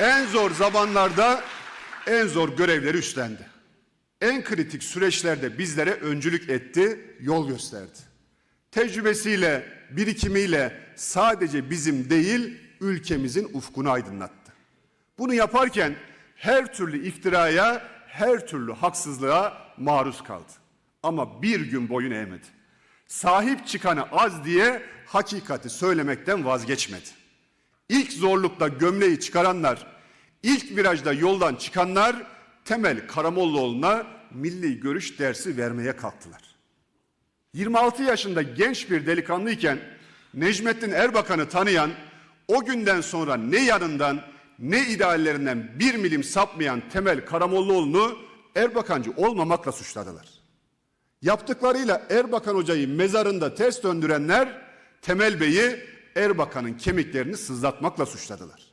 En zor zamanlarda en zor görevleri üstlendi. En kritik süreçlerde bizlere öncülük etti, yol gösterdi. Tecrübesiyle, birikimiyle sadece bizim değil, ülkemizin ufkunu aydınlattı. Bunu yaparken her türlü iftiraya, her türlü haksızlığa maruz kaldı. Ama bir gün boyun eğmedi. Sahip çıkanı az diye hakikati söylemekten vazgeçmedi. İlk zorlukta gömleği çıkaranlar, ilk virajda yoldan çıkanlar Temel Karamollaoğlu'na milli görüş dersi vermeye kalktılar. 26 yaşında genç bir delikanlıyken Necmettin Erbakan'ı tanıyan, o günden sonra ne yanından ne ideallerinden bir milim sapmayan Temel Karamollaoğlu'nu Erbakancı olmamakla suçladılar. Yaptıklarıyla Erbakan Hoca'yı mezarında ters döndürenler Temel Bey'i Erbakan'ın kemiklerini sızlatmakla suçladılar.